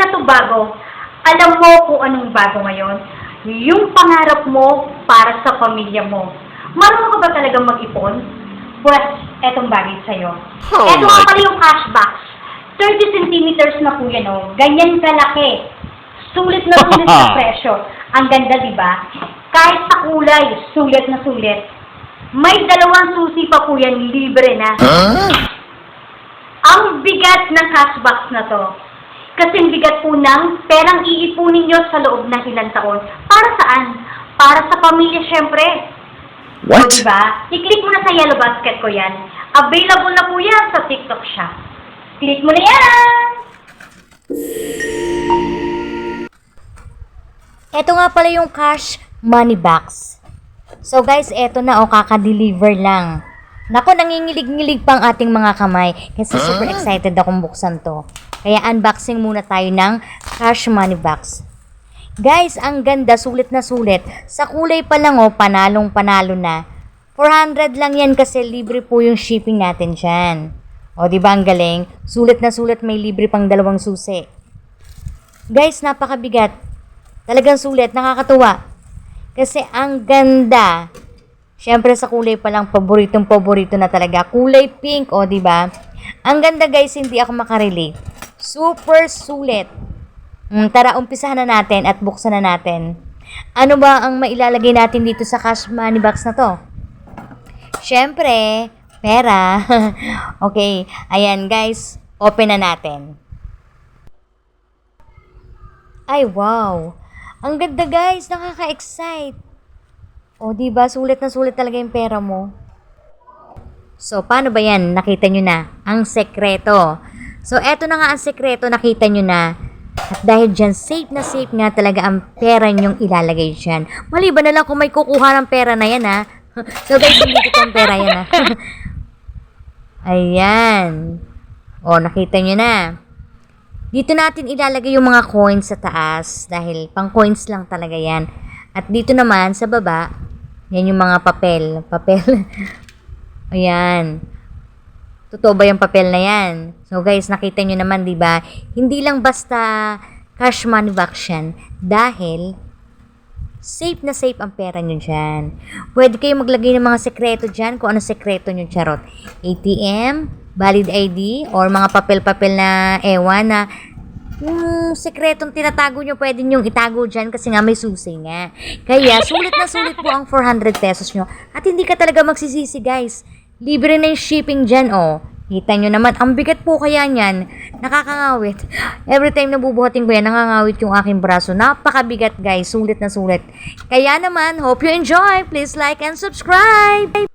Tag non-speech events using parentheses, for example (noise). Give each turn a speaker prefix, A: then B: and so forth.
A: bago? Alam mo kung anong bago ngayon? Yung pangarap mo para sa pamilya mo. Marunong ka ba talagang mag-ipon? Pues, etong bagay sa'yo.
B: Oh
A: Eto nga pala yung cash box. 30 centimeters na po yan, oh. Ganyan kalaki. Sulit na sulit sa (laughs) presyo. Ang ganda, di ba? Kahit sa kulay, sulit na sulit. May dalawang susi pa po yan, libre na. Ang bigat ng cash box na to. Kasing bigat po ng perang iipunin nyo sa loob ng ilang taon. Para saan? Para sa pamilya, syempre.
B: What?
A: O, diba? I-click mo na sa yellow basket ko yan. Available na po yan sa TikTok shop. Click mo na yan!
C: Ito nga pala yung cash money box. So guys, eto na o kaka-deliver lang. Nako, nangingilig-ngilig pang ating mga kamay kasi super excited akong buksan to. Kaya unboxing muna tayo ng cash money box. Guys, ang ganda, sulit na sulit. Sa kulay pa lang oh, panalong panalo na. 400 lang yan kasi libre po yung shipping natin dyan. O, di ba ang galing? Sulit na sulit, may libre pang dalawang susi. Guys, napakabigat. Talagang sulit, nakakatuwa. Kasi ang ganda. Siyempre sa kulay pa lang, paboritong paborito na talaga. Kulay pink, o di ba? Ang ganda guys, hindi ako makarelate. Super sulit. Mm, tara, umpisahan na natin at buksan na natin. Ano ba ang mailalagay natin dito sa cash money box na to? Siyempre, pera. (laughs) okay, ayan guys, open na natin. Ay, wow. Ang ganda guys, nakaka-excite. O, di ba sulit na sulit talaga yung pera mo. So, paano ba yan? Nakita nyo na. Ang sekreto. So, eto na nga ang sekreto, nakita nyo na. At dahil dyan, safe na safe nga talaga ang pera nyong ilalagay dyan. Maliban na lang kung may kukuha ng pera na yan, ha. (laughs) So, guys, hindi ko ang pera yan, ha. (laughs) Ayan. O, nakita nyo na. Dito natin ilalagay yung mga coins sa taas dahil pang coins lang talaga yan. At dito naman sa baba, yan yung mga papel. Papel. (laughs) Ayan. Totoo ba yung papel na yan? So guys, nakita nyo naman, di ba? Hindi lang basta cash money yan dahil safe na safe ang pera nyo dyan. Pwede kayo maglagay ng mga sekreto dyan kung ano sekreto nyo charot. ATM, valid ID, or mga papel-papel na ewan na yung sekretong tinatago nyo, pwede nyo itago dyan kasi nga may susi nga. Kaya, sulit na sulit po ang 400 pesos nyo. At hindi ka talaga magsisisi, guys. Libre na yung shipping dyan, oh. Kita nyo naman, ang bigat po kaya niyan. Nakakangawit. Every time na bubuhatin ko yan, nangangawit yung aking braso. Napakabigat, guys. Sulit na sulit. Kaya naman, hope you enjoy. Please like and subscribe.